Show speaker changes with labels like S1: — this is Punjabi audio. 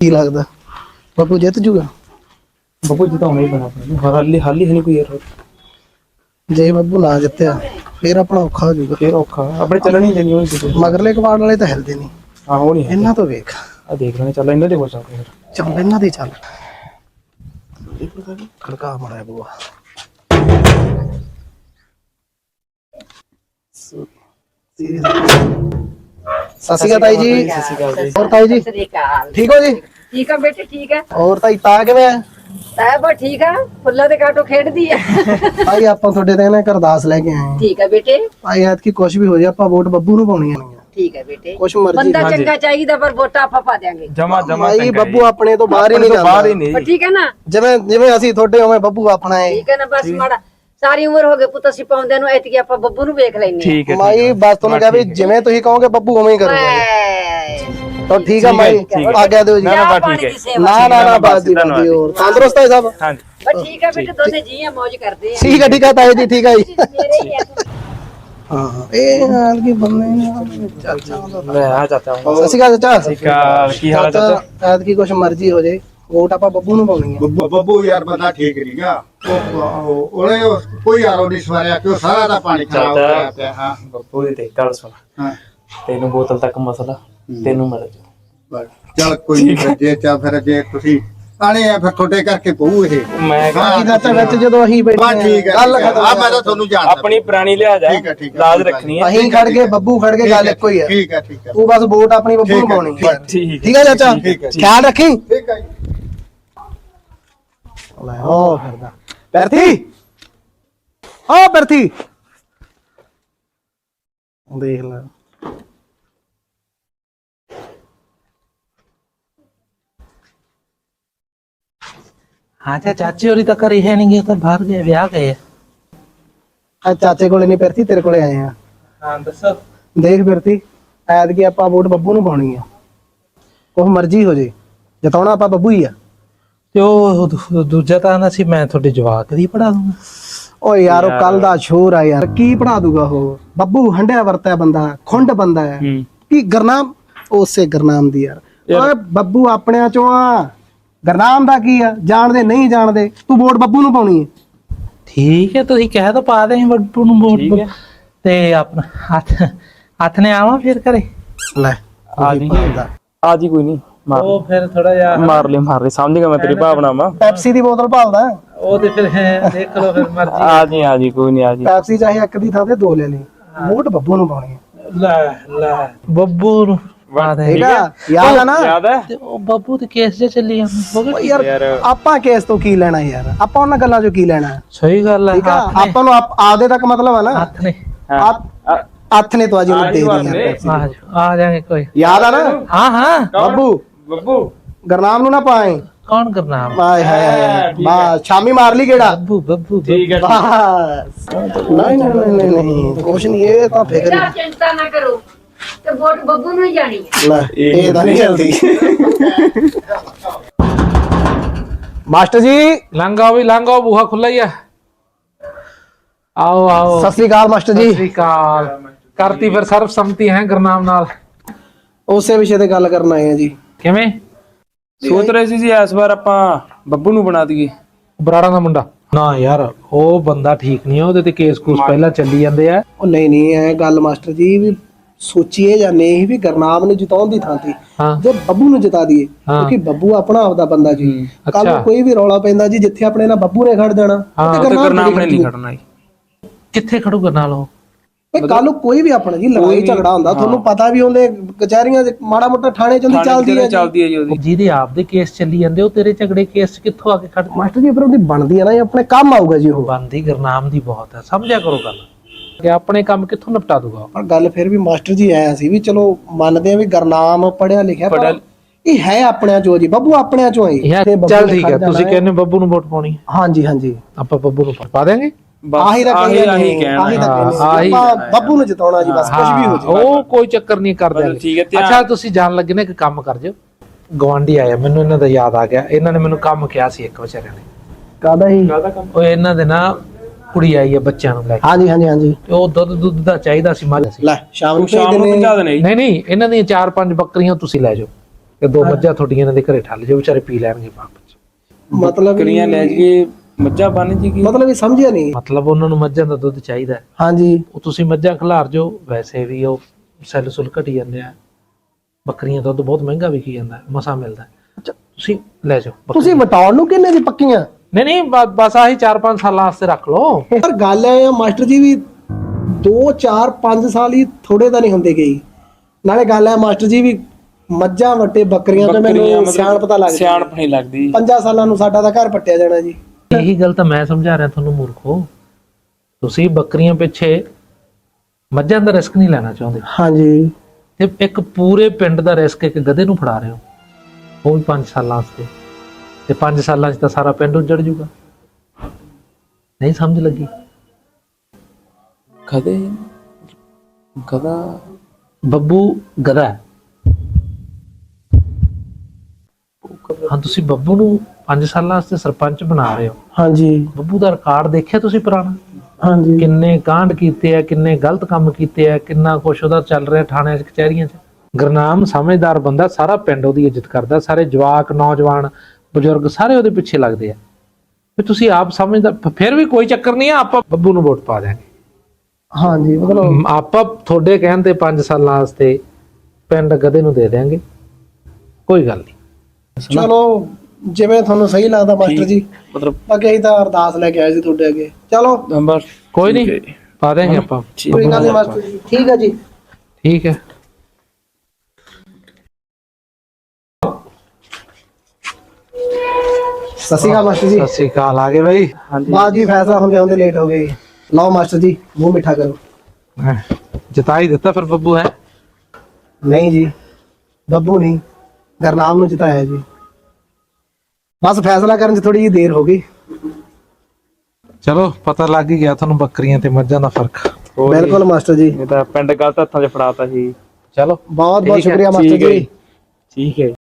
S1: ਕੀ ਲੱਗਦਾ? ਬਾਪੂ ਜਿੱਤ ਜੂਗਾ?
S2: ਬੱਬੂ ਜਿਤਾਉਣਾ ਹੀ ਪੈਣਾ ਹਾਲੀ ਹਾਲੀ ਹੈ ਨਹੀਂ ਕੋਈ ਯਾਰ।
S1: ਜੇ ਬਾਪੂ ਨਾ ਜਿੱਤਿਆ ਫੇਰ ਆਪਣਾ ਔਖਾ ਹੋ ਜਾਊਗਾ
S2: ਫੇਰ ਔਖਾ। ਆਪਣੇ ਚੱਲਣੀ ਜਾਣੀ ਹੋਣੀ
S1: ਮਗਰਲੇ ਕਵਾੜ ਵਾਲੇ ਤਾਂ ਹਿਲਦੇ ਨਹੀਂ।
S2: ਹਾਂ ਉਹ ਨਹੀਂ
S1: ਇਹਨਾਂ ਤੋਂ ਵੇਖ।
S2: ਆ ਦੇਖ ਲੈਣੇ ਚੱਲ ਇਹਨਾਂ ਦੇ ਹੋ ਸਕਦੇ ਫਿਰ।
S1: ਚੱਲ ਇਹਨਾਂ ਦੇ ਚੱਲ। ਖੜਕਾ ਮੜਿਆ ਬੂਆ। ਸਤਿ ਸ਼੍ਰੀ ਅਕਾਲ ਤਾਈ ਜੀ। ਹੋਰ ਤਾਈ ਜੀ?
S3: ਸ੍ਰੀ ਅਕਾਲ।
S1: ਠੀਕ ਹੋ ਜੀ?
S3: ਠੀਕ ਆ ਬੇਟੇ ਠੀਕ ਆ?
S1: ਹੋਰ ਤਾਈ ਤਾਂ ਕਿਵੇਂ ਆ?
S3: ਸਾਹਿਬ ਠੀਕ ਆ। ਫੁੱਲਾਂ ਦੇ ਕਾਟੋ ਖੇਡਦੀ ਆ।
S1: ਤਾਈ ਆਪਾਂ ਤੁਹਾਡੇ ਤੇ ਨਾ ਇੱਕ ਅਰਦਾਸ ਲੈ ਕੇ ਆਏ ਹਾਂ
S3: ਠੀਕ ਆ ਬੇਟੇ।
S1: ਤਾਈ ਐਤ ਕੀ ਕੁਝ ਵੀ ਹੋ ਜਾ ਆਪਾਂ ਵੋਟ ਬੱਬੂ ਨੂੰ ਪਾਉਣੀ ਆ।
S3: ਠੀਕ ਆ ਬੇਟੇ।
S1: ਕੁਛ ਮਰਜ਼ੀ
S3: ਬੰਦਾ ਚੰਗਾ ਚਾਹੀਦਾ ਪਰ ਵੋਟਾਂ ਆਪਾਂ ਪਾ ਦਿਆਂਗੇ।
S2: ਜਮਾ ਜਮਾ
S1: ਭਾਈ ਬੱਬੂ ਆਪਣੇ ਤੋਂ ਬਾਹਰ ਹੀ ਨਹੀਂ
S2: ਬਾਹਰ ਹੀ
S1: ਜਾਂਦਾ
S3: ਠੀਕ ਹੈ ਨਾ।
S1: ਜਿਵੇਂ ਜਿਵੇਂ ਅਸੀਂ ਤੁਹਾਡੇ ਉਵੇਂ ਬੱਬੂ ਆਪਣਾ ਹੈ
S3: ਠੀਕ ਹੈ ਨਾ ਬਸ ਮਾੜਾ ਸਾਰੀ ਉਮਰ ਹੋ ਗਏ ਪੁੱਤ ਅਸੀਂ ਪਾਉਂਦੇ ਨੂੰ ਐਤਕੀ ਆਪਾਂ ਬੱਬੂ ਨੂੰ ਵੇਖ ਲੈਨੇ
S2: ਠੀਕ ਹੈ
S1: ਮਾਈ ਬਸ ਤੁਹਾਨੂੰ ਕਿਹਾ ਵੀ ਜਿਵੇਂ ਤੁਸੀਂ ਕਹੋਗੇ ਬੱਬੂ ਉਵੇਂ ਹੀ ਕਰੂਗਾ ਤਾਂ ਠੀਕ ਆ ਮਾਈ ਆਗਿਆ ਦਿਓ ਜੀ।
S2: ਨਾ, ਨਾ, ਬਸ ਠੀਕ ਹੈ।
S1: ਨਾ ਨਾ ਨਾ ਬਾਤ ਦੀ ਹੋਰ ਤੰਦਰੁਸਤ ਹੈ ਸਭ।
S2: ਹਾਂਜੀ।
S3: ਬਸ ਠੀਕ ਆ ਬੇਟੇ ਦੋਨੇ ਜੀ ਆ ਮौज ਕਰਦੇ ਆ।
S1: ਠੀਕ ਹੈ ਠੀਕ ਹੈ ਤਾਏ ਜੀ ਠੀਕ ਹੈ ਜੀ।
S3: ਮੇਰੇ ਹੀ।
S1: ਹਾਂ ਇਹ ਹਾਲ ਕੀ ਬੰਨੇ ਚੱਲ
S2: ਮੈਂ ਆ ਜਾਤਾ ਹਾਂ
S1: ਸਤਿ ਸ਼੍ਰੀ ਅਕਾਲ ਚਾਚਾ।
S2: ਸਿਕਾ ਕੀ ਹਾਲ ਹੈ ਚਾਚਾ?
S1: ਐਤ ਕੀ ਕੁਛ ਮਰਜ਼ੀ ਹੋ ਜੇ। ਵੋਟ ਆਪਾਂ ਬੱਬੂ ਨੂੰ ਪਾਉਣੀ ਹੈ
S4: ਬੱਬੂ ਬੱਬੂ ਯਾਰ ਬੰਦਾ ਠੀਕ ਨਹੀਂਗਾ ਉਹਨੇ ਉਹ ਕੋਈ ਆਰੋ ਨਹੀਂ ਸਵਾਰਿਆ ਕਿ ਉਹ ਸਾਰਾ ਦਾ ਪਾਣੀ ਖਰਾਬ। ਹੋਇਆ ਪਿਆ ਹਾਂ।
S2: ਬੱਬੂ ਦੀ ਦੇਖ ਗੱਲ ਸੁਣ।
S4: ਹਾਂ।
S2: ਤੈਨੂੰ ਬੋਤਲ ਤੱਕ ਮਸਲਾ ਤੈਨੂੰ ਮਿਲ ਜਾ।
S4: ਬਸ ਚੱਲ ਕੋਈ ਨਹੀਂ ਜੇ ਚਾ ਫਿਰ ਜੇ ਤੁਸੀਂ ਆਣੇ ਆ ਫਿਰ ਤੁਹਾਡੇ ਕਰਕੇ ਪਊ ਇਹ।
S2: ਮੈਂ ਕਿਹਾ
S1: ਬਾਕੀ ਚਾਚਾ ਵਿੱਚ ਜਦੋਂ ਅਸੀਂ ਬੈਠੇ
S4: ਬਸ ਠੀਕ ਹੈ
S1: ਗੱਲ
S4: ਹੈ।
S1: ਖਤਮ
S4: ਆ ਮੈਂ ਤਾਂ ਤੁਹਾਨੂੰ ਜਾਣਦਾ
S2: ਆਪਣੀ ਪੁਰਾਣੀ ਲਿਹਾਜ਼
S4: ਠੀਕ ਹੈ, ਠੀਕ ਹੈ।
S2: ਲਾਜ ਰੱਖਣੀ ਹੈ।
S1: ਅਸੀਂ ਖੜ ਕੇ ਬੱਬੂ ਖੜ ਕੇ ਗੱਲ ਇੱਕੋ ਹੀ ਹੈ
S4: ਠੀਕ ਹੈ ਠੀਕ ਹੈ
S1: ਤੂੰ ਬਸ ਵੋਟ ਆਪਣੀ ਬੱਬੂ ਨੂੰ
S4: ਠੀਕ ਹੈ,
S1: ਪਾਉਣੀ।
S4: ਠੀਕ ਹੈ।
S2: ਠੀਕ
S1: ਠੀਕ ਹੈ ਚਾਚਾ?
S4: ਠੀਕ ਹੈ।
S1: ਖਿਆਲ ਰੱਖੀ?
S4: ਠੀਕ ਹੈ ਜੀ।
S1: ਲੈ ਉਹ ਫਿਰਦਾ ਬਰਥੀ ਓ ਬਰਥੀ ਦੇਖ ਲੈ।
S5: ਹਾਂ ਤੇ ਚਾਚੀ ਹੋਰੀ ਤਾਂ ਘਰੇ ਹੈ ਨਹੀਂ ਤਾਂ ਬਾਹਰ ਗਏ ਵਿਆਹ ਗਏ
S1: ਆ। ਚਾਚੇ ਕੋਲੇ ਨਹੀਂ ਬਰਥੀ ਤੇਰੇ ਕੋਲੇ ਆਏ ਆ।
S5: ਹਾਂ ਦੱਸੋ।
S1: ਦੇਖ ਬਰਥੀ ਐਦ ਕੀ ਆਪਾਂ ਵੋਟ ਬੱਬੂ ਨੂੰ ਪਾਉਣੀ ਆ। ਕੁਛ ਮਰਜ਼ੀ ਹੋ ਜੇ ਜਿਤਾਉਣਾ ਆਪਾਂ ਬੱਬੂ ਹੀ ਆ।
S5: ਤੇ ਉਹ ਦੂ- ਦੂਜਾ ਤਾਂ ਆਂਦਾ ਸੀ ਮੈਂ ਤੁਹਾਡੇ ਜਵਾਕ ਦੀ ਪੜਾ ਦੂੰਗਾ।
S1: ਓ ਯਾਰ ਉਹ ਕੱਲ ਦਾ ਸ਼ੋਰ ਆ ਯਾਰ। ਕੀ ਪੜਾ ਦੂਗਾ ਉਹ? ਬੱਬੂ ਹੰਡਿਆ ਵਰਤਿਆ ਬੰਦਾ ਖੁੰਡ ਬੰਦਾ ਹੈ।
S2: ਹੂੰ।
S1: ਕੀ ਗਰਨਾਮ? ਉਸੇ ਗਰਨਾਮ ਦੀ ਯਾਰ। ਓਏ ਬੱਬੂ ਆਪਣਿਆਂ ਚੋਂ ਆ। ਗਰਨਾਮ ਦਾ ਕੀ ਆ? ਜਾਣਦੇ ਨਹੀਂ ਜਾਣਦੇ? ਤੂੰ ਵੋਟ ਬੱਬੂ ਨੂੰ ਪਾਉਣੀ ਹੈ
S5: ਠੀਕ ਹੈ ਤੁਸੀਂ ਕਹਿ ਤਾਂ ਪਾ ਦੇ ਬੱਬੂ ਨੂੰ ਵੋਟ।
S2: ਹੈ।
S5: ਤੇ ਆਪਣਾ ਹੱਥ ਹੱਥ ਨੇ ਆਵਾਂ ਫਿਰ ਘਰੇ?
S1: ਲੈ
S2: ਆ ਜੀ। ਆ ਜੀ ਕੋਈ ਨਹੀਂ। ਮਾਰ
S5: ਉਹ ਫਿਰ ਥੋੜਾ ਜਿਹਾ
S2: ਮਾਰ ਲੈ ਮਾਰ ਲੈ ਸਮਝ ਗਿਆ ਮੈਂ ਤੇਰੀ ਭਾਵਨਾ ਵਾ।
S1: ਪੈਪਸੀ ਦੀ ਬੋਤਲ ਭਾਲਦਾ
S5: ਉਹ ਤੇ ਫਿਰ ਹੈ, ਦੇਖ ਲਓ ਫਿਰ ਮਰਜ਼ੀ।
S2: ਆ ਜੀ ਆ ਜੀ ਕੋਈ ਨਹੀਂ ਆ ਜੀ।
S1: ਪੈਪਸੀ ਚਾਹੇ ਇੱਕ ਦੀ ਥਾਂ ਤੇ ਦੋ ਲੈ ਲਈ ਵੋਟ ਬੱਬੂ ਨੂੰ ਪਾਉਣੀ ਹੈ।
S5: ਲੈ ਲੈ। ਬੱਬੂ ਨੂੰ ਪਾ ਦੇ।
S1: ਠੀਕ ਆ? ਯਾਦ ਆ ਨਾ?
S2: ਯਾਦ ਹੈ?
S5: ਤੇ ਉਹ ਬੱਬੂ ਤੇ ਕੇਸ ਜੇ ਚੱਲੀ
S1: ਯਾਰ। ਆਪਾਂ ਤੋਂ ਕੀ ਲੈਣਾ ਯਾਰ? ਆਪਾਂ ਉਹਨਾਂ ਗੱਲਾਂ ਚੋਂ ਕੀ ਲੈਣਾ?
S5: ਸਹੀ ਗੱਲ ਹੈ
S1: ਆਪਾਂ ਨੂੰ ਆਪ- ਆਪਦੇ ਤੱਕ ਮਤਲਬ ਨਾ?
S5: ਹੱਥ ਨੇ।
S1: ਹੱਥ ਨੇ ਤਵਾਜੀ ਨੂੰ ਦੇ ਦੀ ਯਾਰ ਪੈਪਸੀ।
S5: ਆ ਜਾ- ਆ ਜਾਗੇ ਕੋਈ।
S1: ਯਾਦ ਆ ਨਾ?
S5: ਹਾਂ ਹਾਂ।
S1: ਬੱਬੂ
S2: ਬੱਬੂ।
S1: ਗਰਨਾਮ ਨੂੰ ਨਾ ਪਾਏ।
S5: ਕੌਣ ਕਰਨਾ
S1: ਆਏ ਹਾਏ ਹਾਏ ਬਸ ਸ਼ਾਮੀ ਮਾਰ ਲਈ ਕਿਹੜਾ
S5: ਬੱਬੂ ਬੱਬੂ
S2: ਠੀਕ ਹੈ
S1: ਬਸ। ਨਹੀਂ ਨਹੀਂ ਨਹੀਂ ਨਹੀਂ, ਨਹੀਂ ਕੁਛ ਨਹੀਂ ਇਹ ਤਾਂ ਫਿਕਰ
S3: ਨਾ ਚਿੰਤਾ ਨਾ ਕਰੋ। ਤੇ ਵੋਟ ਬੱਬੂ ਨੂੰ ਹੀ ਜਾਣੀ ਹੈ।
S1: ਹੀ ਲੈ ਇਹ ਤਾਂ ਨਹੀਂ ਚਲਦੀ। ਮਾਸਟਰ ਜੀ
S6: ਲੰਘਾਓ ਵੀ ਲੰਘਾਓ ਬੂਹਾ ਖੁੱਲਾ ਹੀ ਆ। ਆਓ ਆਓ।
S1: ਸਤਿ ਸ੍ਰੀ ਅਕਾਲ ਮਾਸਟਰ
S6: ਸਤਿ
S1: ਜੀ
S6: ਸ੍ਰੀ ਅਕਾਲ। ਕਰਤੀ ਫਿਰ ਸਰਬ ਸੰਮਤੀ ਹੈ ਗੁਰਨਾਮ ਨਾਲ।
S1: ਉਸੇ ਵਿਸ਼ੇ ਤੇ ਗੱਲ ਕਰਨ ਆਏ ਆ ਜੀ।
S6: ਕਿਵੇਂ?
S2: ਸੋਚ ਰਹੇ ਸੀ ਜੀ ਇਸ ਵਾਰ ਆਪਾਂ ਬੱਬੂ ਨੂੰ ਬਣਾ ਦਈਏ।
S6: ਬਰਾੜਾ ਦਾ ਮੁੰਡਾ। ਨਾ ਯਾਰ ਉਹ ਬੰਦਾ ਠੀਕ ਨਹੀਂ ਆ ਉਹਦੇ ਤੇ ਕੇਸ ਕੂਸ ਪਹਿਲਾਂ ਚੱਲੀ ਜਾਂਦੇ ਆ।
S1: ਉਹ ਨਹੀਂ ਨਹੀਂ ਇਹ ਗੱਲ ਮਾਸਟਰ ਜੀ ਵੀ ਸੋਚੀਏ ਜਾਂ ਨਹੀਂ ਵੀ ਗਰਨਾਮ ਨੂੰ ਜਿਤਾਉਣ ਦੀ ਥਾਂ ਤੇ
S6: ਹਾਂ।
S1: ਜੇ ਬੱਬੂ ਨੂੰ ਜਿਤਾ ਦਈਏ। ਕਿਉਂਕਿ ਬੱਬੂ ਆਪਣਾ ਆਪਦਾ ਬੰਦਾ ਜੀ। ਕੱਲ
S6: ਅੱਛਾ।
S1: ਕੋਈ ਵੀ ਰੌਲਾ ਪੈਂਦਾ ਜੀ ਜਿੱਥੇ ਆਪਣੇ ਨਾਲ ਬੱਬੂ ਨੇ ਖੜ ਜਾਣਾ ਉੱਥੇ
S2: ਤੇ
S1: ਗੁਰਨਾਮ
S2: ਨੇ ਨਹੀਂ ਖੜਨਾ ਜੀ।
S5: ਕਿੱਥੇ ਖੜੂਗਾ ਨਾਲ ਉਹ?
S1: ਇਹ ਕੱਲ ਨੂੰ ਕੋਈ ਵੀ ਆਪਣਾ ਜੀ ਲੜਾਈ ਝਗੜਾ ਹੁੰਦਾ ਤੁਹਾਨੂੰ ਪਤਾ ਵੀ ਉਹਦੇ ਕਚਹਿਰੀਆਂ 'ਚ ਮਾੜਾ ਮੋਟਾ ਥਾਣੇ ਚ ਚੱਲਦੀ ਹੈ ਜੀ।
S2: ਚੱਲਦੀ ਹੈ ਜੀ ਉਹਦੀ?
S5: ਜਿਹਦੇ ਆਪ ਦੇ ਕੇਸ ਚੱਲੀ ਜਾਂਦੇ ਉਹ ਤੇਰੇ ਝਗੜੇ ਕੇਸ 'ਚ ਕਿੱਥੋਂ ਆ ਕੇ ਖੜ
S1: ਮਾਸਟਰ ਜੀ ਫਿਰ ਉਹਦੀ ਬਣਦੀ ਹੈ ਨਾ ਇਹ ਆਪਣੇ ਕੰਮ ਆਊਗਾ ਜੀ ਉਹ।
S5: ਬੰਦੀ ਗੁਰਨਾਮ ਦੀ ਬਹੁਤ ਹੈ ਸਮਝਿਆ ਕਰੋ ਗੱਲ। ਕਿ ਆਪਣੇ ਕੰਮ ਕਿੱਥੋਂ ਨਿਪਟਾ ਦੂਗਾ?
S1: ਪਰ ਗੱਲ ਫਿਰ ਵੀ ਮਾਸਟਰ ਜੀ ਆਇਆ ਸੀ ਵੀ ਚਲੋ ਮੰਨਦੇ ਆ ਵੀ ਗਰਨਾਮ ਪੜਿਆ ਲਿਖਿਆ ਪਰ ਇਹ ਹੈ ਆਪਣਿਆਂ ਚੋਂ ਜੀ ਬੱਬੂ ਆਪਣਿਆਂ ਚੋਂ ਹੀ
S5: ਯਾਰ
S1: ਤੇ ਬੱਬੂ
S6: ਚੱਲ ਠੀਕ ਹੈ ਤੁਸੀਂ ਕਹਿੰਦੇ ਬੱਬੂ ਨੂੰ ਵੋਟ ਪਾਉਣੀ।
S1: ਹਾਂਜੀ ਹਾਂਜੀ।
S6: ਆਪਾਂ ਬੱਬੂ ਨੂੰ ਪਾ ਦੇਾਂਗੇ
S1: ਆਹੀ ਤਾਂ
S2: ਆਹੀ
S1: ਕਹਿੰਦੇ
S2: ਆਹੀ ਕਹਿਣਾ
S1: ਆਹੀ ਤਾਂ ਕਹਿੰਦੇ ਨੇ।
S6: ਆਹੀ-
S1: ਆਪਾਂ ਬੱਬੂ ਨੂੰ ਜਿਤਾਉਣਾ ਜੀ ਬਸ ਕੁਝ ਵੀ ਹੋ ਜਾਏ
S6: ਉਹ ਕੋਈ ਚੱਕਰ ਨਹੀਂ ਕਰ ਦਿਆਂਗੇ
S2: ਠੀਕ ਹੈ, ਧਿਆਨ-
S6: ਅੱਛਾ ਤੁਸੀਂ ਜਾਣ ਲੱਗੇ ਨੇ ਇੱਕ ਕੰਮ ਕਰ ਜਿਓ ਗਵਾਂਢੀ ਆਇਆ ਮੈਨੂੰ ਇਹਨਾਂ ਦਾ ਯਾਦ ਆ ਗਿਆ। ਇਹਨਾਂ ਨੇ ਮੈਨੂੰ ਕੰਮ ਕਿਹਾ ਸੀ ਇੱਕ ਵਿਚਾਰਿਆਂ ਨੇ।
S1: ਕਾਦਾ ਹੀ
S5: ਉਹ ਇਹਨਾਂ ਦੇ ਨਾ ਕੁੜੀ ਆਈ ਹੈ ਬੱਚਿਆਂ ਨੂੰ ਲੈ ਕੇ।
S1: ਹਾਂਜੀ ਹਾਂਜੀ ਹਾਂਜੀ।
S5: ਤੇ ਉਹ ਦੁੱਧ ਦੁੱਧ ਦਾ ਚਾਹੀਦਾ ਸੀ ਮੱਝ ਸੀ।
S1: ਲੈ ਸ਼ਾਮ ਨੂੰ
S2: ਸ਼ਾਮ ਨੂੰ ਪਹੁੰਚਾ ਦੇਣੇ ਜੀ।
S6: ਨਹੀਂ ਨਹੀਂ ਇਹਨਾਂ ਦੀਆਂ ਚਾਰ ਪੰਜ ਬੱਕਰੀਆਂ ਤੁਸੀਂ ਲੈ ਜਾਓ। ਤੇ ਦੋ ਮੱਝਾਂ ਤੁਹਾਡੀਆਂ ਇਹਨਾਂ ਦੇ ਘਰੇ ਠੱਲ ਜਾਓ ਵਿਚਾਰੇ ਪੀ ਲੈਣਗੇ ਵਾਪਸ
S1: ਮਤਲਬ
S2: ਬੱਕਰੀਆਂ ਲੈ ਜੀਏ ਮੱਝਾਂ ਬੰਨ ਜੀਗੀ
S1: ਮਤਲਬ ਇਹ ਸਮਝਿਆ ਨਹੀਂ।
S6: ਮਤਲਬ ਉਹਨਾਂ ਨੂੰ ਮੱਝਾਂ ਦਾ ਦੁੱਧ ਚਾਹੀਦਾ ਹੈ।
S1: ਹਾਂਜੀ।
S6: ਉਹ ਤੁਸੀਂ ਮੱਝਾਂ ਖਿਲਾਰ ਜੋ ਵੈਸੇ ਵੀ ਉਹ ਸੈੱਲ ਸੁਲ ਘਟੀ ਜਾਂਦੇ ਆ। ਬੱਕਰੀਆਂ ਦਾ ਦੁੱਧ ਬਹੁਤ ਮਹਿੰਗਾ ਵਿਕੀ ਜਾਂਦਾ ਹੈ, ਮਸਾ ਮਿਲਦਾ ਹੈ। ਤੁਸੀਂ ਲੈ ਜਾਓ ਬੱਕਰੀ।
S1: ਤੁਸੀਂ ਵਟਾਉਣ ਨੂੰ ਕਿੰਨੇ ਦੀ ਪੱਕੀਆਂ?
S6: ਨਹੀਂ ਨਹੀਂ ਬ- ਬਸ ਆਹੀ 4-5 ਸਾਲਾਂ ਵਾਸਤੇ ਰੱਖ ਲਓ।
S1: ਪਰ ਗੱਲ ਐ ਆ ਮਾਸਟਰ ਜੀ ਵੀ 2 4 5 ਸਾਲ ਹੀ ਥੋੜੇ ਤਾਂ ਨਹੀਂ ਹੁੰਦੇ ਗਈ। ਨਾਲੇ ਗੱਲ ਐ ਮਾਸਟਰ ਜੀ ਵੀ ਮੱਝਾਂ ਵੱਟੇ ਬੱਕਰੀਆਂ ਤੋਂ ਮੈਨੂੰ ਸਿਆਣ ਪਤਾ ਲੱਗ
S2: ਸਿਆਣਪ ਨਹੀਂ ਲੱਗਦੀ।
S1: 5 ਸਾਲਾਂ ਨੂੰ ਸਾਡਾ ਤਾਂ ਘਰ ਪੱਟਿਆ ਜਾਣਾ ਜੀ।
S6: ਇਹੀ ਗੱਲ ਤਾਂ ਮੈਂ ਸਮਝਾ ਰਿਹਾ ਤੁਹਾਨੂੰ ਮੂਰਖੋ। ਤੁਸੀਂ ਬੱਕਰੀਆਂ ਪਿੱਛੇ ਮੱਝਾਂ ਦਾ ਰਿਸਕ ਨਹੀਂ ਲੈਣਾ ਚਾਹੁੰਦੇ।
S1: ਹਾਂਜੀ।
S6: ਤੇ ਇੱਕ ਪੂਰੇ ਪਿੰਡ ਦਾ ਰਿਸਕ ਇੱਕ ਗਧੇ ਨੂੰ ਫੜਾ ਰਹੇ ਹੋ। ਉਹ ਵੀ 5 ਸਾਲਾਂ ਵਾਸਤੇ। ਤੇ 5 ਸਾਲਾਂ 'ਚ ਤਾਂ ਸਾਰਾ ਪਿੰਡ ਉੱਜੜ ਜੂਗਾ। ਨਹੀਂ ਸਮਝ ਲੱਗੀ?
S2: ਕਦੇ ਗਦਾ
S6: ਬੱਬੂ ਗਧਾ। ਹਾਂ ਤੁਸੀਂ ਬੱਬੂ ਨੂੰ 5 ਸਾਲਾਂ ਵਾਸਤੇ ਸਰਪੰਚ ਬਣਾ ਰਹੇ ਹੋ।
S1: ਹਾਂਜੀ।
S6: ਬੱਬੂ ਦਾ ਰਿਕਾਰਡ ਦੇਖਿਆ ਤੁਸੀਂ ਪੁਰਾਣਾ?
S1: ਹਾਂਜੀ।
S6: ਕਿੰਨੇ ਕਾਂਡ ਕੀਤੇ ਆ ਕਿੰਨੇ ਗਲਤ ਕੰਮ ਕੀਤੇ ਆ ਕਿੰਨਾ ਕੁਛ ਉਹਦਾ ਚੱਲ ਰਿਹਾ ਥਾਣਿਆਂ 'ਚ ਕਚਹਿਰੀਆਂ 'ਚ? ਗੁਰਨਾਮ ਸਮਝਦਾਰ ਬੰਦਾ ਸਾਰਾ ਪਿੰਡ ਉਹਦੀ ਇੱਜ਼ਤ ਕਰਦਾ ਸਾਰੇ ਜਵਾਕ ਨੌਜਵਾਨ ਬਜ਼ੁਰਗ ਸਾਰੇ ਉਹਦੇ ਪਿੱਛੇ ਲੱਗਦੇ ਆ। ਤੇ ਤੁਸੀਂ ਆਪ ਸਮਝਦਾ ਫਿਰ ਵੀ ਕੋਈ ਚੱਕਰ ਨਹੀਂ ਆ ਆਪਾਂ ਬੱਬੂ ਨੂੰ ਵੋਟ ਪਾ ਦਿਆਂਗੇ।
S1: ਹਾਂਜੀ ਮਤਲਬ
S6: ਆਪਾਂ ਤੁਹਾਡੇ ਕਹਿਣ ਤੇ 5 ਸਾਲਾਂ ਵਾਸਤੇ ਪਿੰਡ ਗਧੇ ਨੂੰ ਦੇ ਦਿਆਂਗੇ। ਕੋਈ ਗੱਲ ਨਹੀਂ।
S1: ਚਲੋ ਜਿਵੇਂ ਤੁਹਾਨੂੰ ਸਹੀ ਲੱਗਦਾ ਮਾਸਟਰ ਜੀ।
S2: ਮਤਲਬ
S1: ਅੱਗੇ ਅਸੀਂ ਤਾਂ ਅਰਦਾਸ ਲੈ ਕੇ ਆਏ ਸੀ ਤੁਹਾਡੇ ਅੱਗੇ। ਚਲੋ।
S2: ਨੰਬਰ
S6: ਕੋਈ ਨਹੀਂ ਪਾ ਦਿਆਂਗੇ ਆਪਾਂ।
S1: ਕੋਈ ਗੱਲ ਨਹੀਂ ਮਾਸਟਰ ਜੀ। ਠੀਕ ਹੈ ਜੀ।
S6: ਠੀਕ ਹੈ।
S1: ਸਤਿ ਸ਼੍ਰੀ ਅਕਾਲ ਮਾਸਟਰ ਜੀ।
S6: ਸਤਿ ਸ੍ਰੀ ਅਕਾਲ ਆ ਗਏ ਬਾਈ।
S1: ਬਾਅਦ ਜੀ ਫੈਸਲਾ ਹੁੰਦੇ ਹੁੰਦੇ ਲੇਟ ਹੋ ਗਏ। ਲਓ ਮਾਸਟਰ ਜੀ ਮੂੰਹ ਮਿੱਠਾ ਕਰੋ।
S6: ਹੈਂ, ਜਿਤਾ ਹੀ ਦਿੱਤਾ ਫਿਰ ਬੱਬੂ ਹੈ?
S1: ਨਹੀਂ ਜੀ ਬੱਬੂ ਨਹੀਂ। ਗਰਨਾਮ ਨੂੰ ਜਿਤਾਇਆ ਜੀ। ਬਸ ਫੈਸਲਾ ਕਰਨ 'ਚ ਥੋੜੀ ਜਿਹੀ ਦੇਰ ਹੋ ਗਈ।
S6: ਚਲੋ ਪਤਾ ਲੱਗ ਹੀ ਗਿਆ ਤੁਹਾਨੂੰ ਬੱਕਰੀਆਂ ਤੇ ਮੱਝਾਂ ਦਾ ਫ਼ਰਕ।
S1: ਬਿਲਕੁਲ ਮਾਸਟਰ ਜੀ।
S2: ਇਹ ਤਾਂ ਪਿੰਡ ਗਲਤ ਹੱਥਾਂ 'ਚ ਫੜਾਤਾ ਸੀ।
S6: ਚਲੋ।
S1: ਬਹੁਤ ਬਹੁਤ
S6: ਠੀਕ ਹੈ,
S1: ਸ਼ੁਕਰੀਆ ਮਾਸਟਰ
S2: ਠੀਕ ਹੈ
S1: ਜੀ।
S2: ਜੀ। ਠੀਕ ਹੈ।